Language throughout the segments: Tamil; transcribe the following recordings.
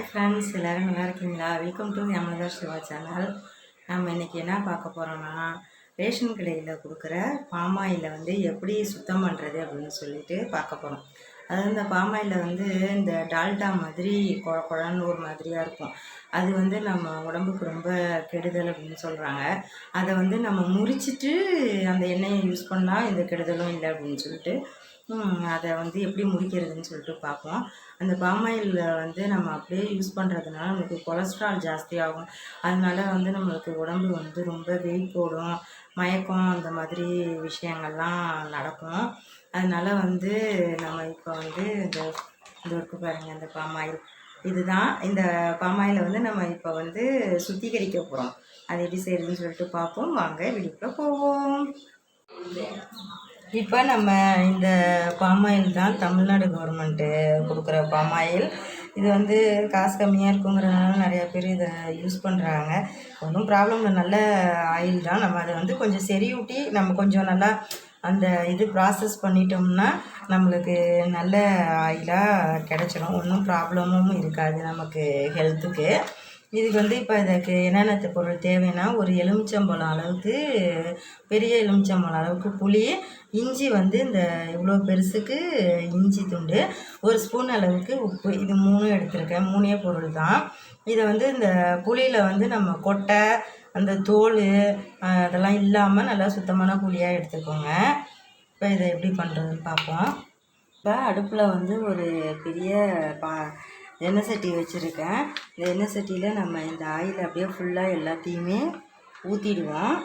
ஹாய் ஃப்ரெண்ட்ஸ் எல்லோரும் நல்லா இருக்கீங்களா? வெல்கம் டு யமனதர் சிவா சேனல் நம்ம இன்றைக்கி என்ன பார்க்க போகிறோம்னா ரேஷன் கடையில் கொடுக்குற பாமாயிலை வந்து எப்படி சுத்தம் பண்ணுறது அப்படின்னு சொல்லிட்டு பார்க்க போகிறோம் அது இந்த பாமாயில் வந்து இந்த டால்டா மாதிரி குழ குழன்னு ஒரு மாதிரியாக இருக்கும். அது வந்து நம்ம உடம்புக்கு ரொம்ப கெடுதல் அப்படின்னு சொல்கிறாங்க அதை வந்து நம்ம முறிச்சிட்டு அந்த எண்ணெயை யூஸ் பண்ணால் எந்த கெடுதலும் இல்லை அப்படின்னு சொல்லிட்டு அதை வந்து எப்படி முடிக்கிறதுன்னு சொல்லிட்டு பார்ப்போம் அந்த பாமாயில் வந்து நம்ம அப்படியே யூஸ் பண்ணுறதுனால நம்மளுக்கு கொலஸ்ட்ரால் ஜாஸ்தியாகும் அதனால வந்து நம்மளுக்கு உடம்பு வந்து ரொம்ப வெயிட் போடும். மயக்கம் அந்த மாதிரி விஷயங்கள்லாம் நடக்கும். அதனால் வந்து நம்ம இப்போ வந்து இந்த இது ஒர்க்கு பாருங்கள் அந்த பாமாயில். இதுதான் இந்த பாமாயிலை வந்து நம்ம இப்போ வந்து சுத்திகரிக்க போகிறோம் அது எப்படி செய்யுதுன்னு சொல்லிட்டு பார்ப்போம் வாங்க வீடியோக்குள்ளே போவோம். இப்போ நம்ம இந்த பாமாயில் தான் தமிழ்நாடு கவர்மெண்ட்டு கொடுக்குற பாமாயில். இது வந்து காசு கம்மியாக இருக்குங்கிறதுனால நிறையா பேர் இதை யூஸ் பண்ணுறாங்க ஒன்றும் ப்ராப்ளம் இல்லை. நல்ல ஆயில் தான். நம்ம அதை வந்து கொஞ்சம் செறியூட்டி நம்ம கொஞ்சம் நல்லா அந்த இது ப்ராசஸ் பண்ணிட்டோம்னா நம்மளுக்கு நல்ல ஆயிலாக கிடச்சிரும். ஒன்றும் ப்ராப்ளமும் இருக்காது நமக்கு ஹெல்த்துக்கு இதுக்கு வந்து இப்போ இதுக்கு என்னென்ன பொருள் தேவைன்னா ஒரு எலுமிச்சம்பழம் அளவுக்கு பெரிய எலுமிச்சம்பழம் அளவுக்கு புளி இஞ்சி வந்து இந்த இவ்வளோ பெருசுக்கு இஞ்சி துண்டு ஒரு ஸ்பூன் அளவுக்கு உப்பு. இது மூணும் எடுத்திருக்கேன். மூணே பொருள் தான் இதை வந்து இந்த புளியில் வந்து நம்ம கொட்டை அந்த தோல் அதெல்லாம் இல்லாமல் நல்லா சுத்தமான புளியாக எடுத்துக்கோங்க. இப்போ இதை எப்படி பண்ணுறதுன்னு பார்ப்போம் இப்போ அடுப்பில் வந்து ஒரு பெரிய பா எண்ணெய் சட்டி வச்சுருக்கேன். இந்த எண்ணெய் சட்டியில் நம்ம இந்த ஆயில் அப்படியே ஃபுல்லாக எல்லாத்தையுமே ஊற்றிடுவோம்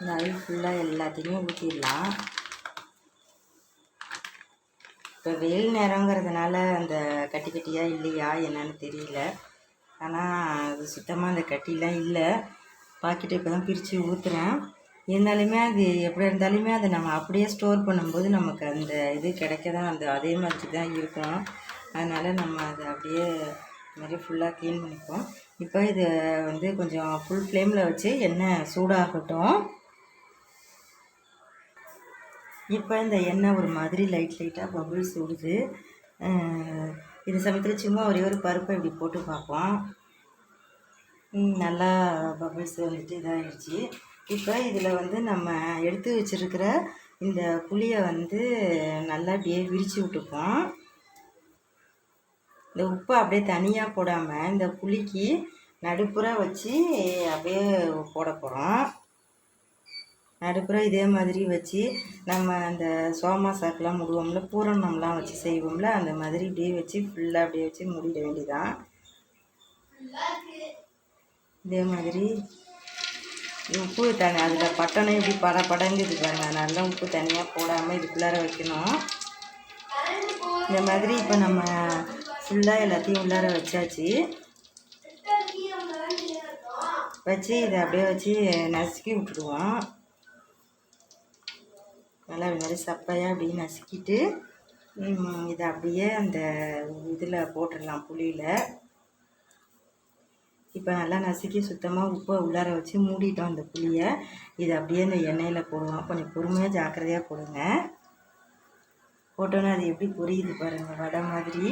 இந்த ஆயில் ஃபுல்லாக எல்லாத்தையுமே ஊற்றிடலாம் இப்போ வெயில் நேரங்கிறதுனால அந்த கட்டி கட்டியாக இல்லையா என்னன்னு தெரியல. ஆனால் அது சுத்தமாக அந்த கட்டிலாம் இல்லை. பாக்கெட்டை இப்போ தான் பிரித்து ஊற்றுறேன் இருந்தாலுமே அது எப்படி இருந்தாலுமே அதை நம்ம அப்படியே ஸ்டோர் பண்ணும்போது நமக்கு அந்த இது கிடைக்க தான் அந்த அதே மாதிரி தான் இருக்கும். அதனால் நம்ம அதை அப்படியே மாதிரி ஃபுல்லாக க்ளீன் பண்ணிப்போம் இப்போ இது வந்து கொஞ்சம் ஃபுல் ஃப்ளேமில் வச்சு எண்ணெய் சூடாகட்டும். இப்போ இந்த எண்ணெய் ஒரு மாதிரி லைட் லைட்டாக பபுள்ஸ் விடுது இந்த சமயத்தில் சும்மா ஒரே ஒரு பருப்பை இப்படி போட்டு பார்ப்போம். நல்லா பபுள்ஸ் வந்துட்டு இதாகிடுச்சு இப்போ இதில் வந்து நம்ம எடுத்து வச்சுருக்கிற இந்த புளியை வந்து நல்லா அப்படியே விரித்து விட்டுப்போம். இந்த உப்பை அப்படியே தனியாக போடாமல் இந்த புளிக்கு நடுப்புற வச்சு அப்படியே போட போகிறோம். நடுப்புற இதே மாதிரி வச்சு நம்ம அந்த சோமா சாக்கெலாம் முடுவோம்ல பூரணம்லாம் வச்சு செய்வோம்ல அந்த மாதிரி இப்படியே வச்சு ஃபுல்லாக அப்படியே வச்சு மூடிட வேண்டியதான் இதே மாதிரி உப்பு தனி அதில் பட்டணம் இப்படி பட படங்குது பாருங்க. அதனால உப்பு தனியாக போடாமல் இதுக்குள்ளார வைக்கணும். இந்த மாதிரி இப்போ நம்ம ஃபுல்லாக எல்லாத்தையும் உள்ளார வச்சாச்சு. வச்சு இதை அப்படியே வச்சு நசுக்கி விட்டுடுவோம் நல்லா இது மாதிரி சப்பையாக அப்படியே நசுக்கிட்டு இதை அப்படியே அந்த இதில் போட்டுடலாம் புளியில். இப்போ நல்லா நசுக்கி சுத்தமாக உப்பை உள்ளார வச்சு மூடிட்டோம் அந்த புளியை. இதை அப்படியே இந்த எண்ணெயில் போடுவோம் கொஞ்சம் பொறுமையாக ஜாக்கிரதையாக போடுங்க. போட்டோன்னே அது எப்படி பொரியுது பாருங்கள் வடை மாதிரி.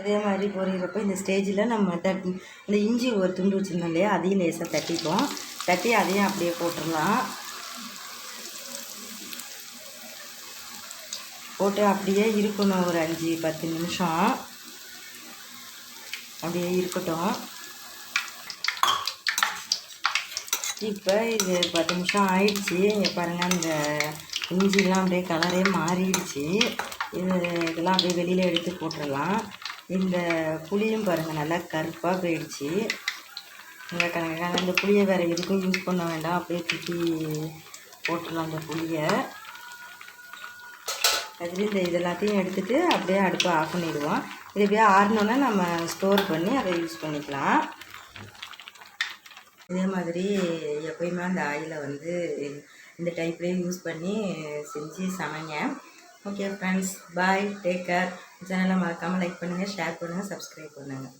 அதே மாதிரி பொரியிறப்ப இந்த ஸ்டேஜில் நம்ம தட்டி இந்த இஞ்சி ஒரு துண்டு வச்சுருந்தோம் இல்லையா அதையும் லேசாக தட்டிப்போம். தட்டி அதையும் அப்படியே போட்டுடலாம். போட்டு அப்படியே இருக்கணும் ஒரு அஞ்சு பத்து நிமிஷம். அப்படியே இருக்கட்டும். இப்போ இது பத்து நிமிஷம் ஆயிடுச்சு. இங்கே பாருங்கள் அந்த இஞ்சிலாம் அப்படியே கலரே மாறிடுச்சு. இது இதெல்லாம் அப்படியே வெளியில் எடுத்து போட்டுடலாம் இந்த புளியும் பாருங்கள் நல்லா கருப்பாக போயிடுச்சு. இங்கே கணக்கான இந்த புளியை வேறு எதுக்கும் யூஸ் பண்ண வேண்டாம். அப்படியே தூக்கி போட்டுடலாம் அந்த புளியை. அதுலேயும் இந்த இதெல்லாத்தையும் எடுத்துகிட்டு அப்படியே அடுப்பை ஆஃப் பண்ணிவிடுவோம் இது இப்படியே ஆறினோன்னா நம்ம ஸ்டோர் பண்ணி அதை யூஸ் பண்ணிக்கலாம். இதே மாதிரி எப்பயுமே அந்த ஆயிலை வந்து இந்த டைப்லேயே யூஸ் பண்ணி செஞ்சு சமைங்க. Okay friends bye take care சேனலை மறக்காமல் லைக் பண்ணுங்கள் ஷேர் பண்ணுங்கள் சப்ஸ்கிரைப் பண்ணுங்கள்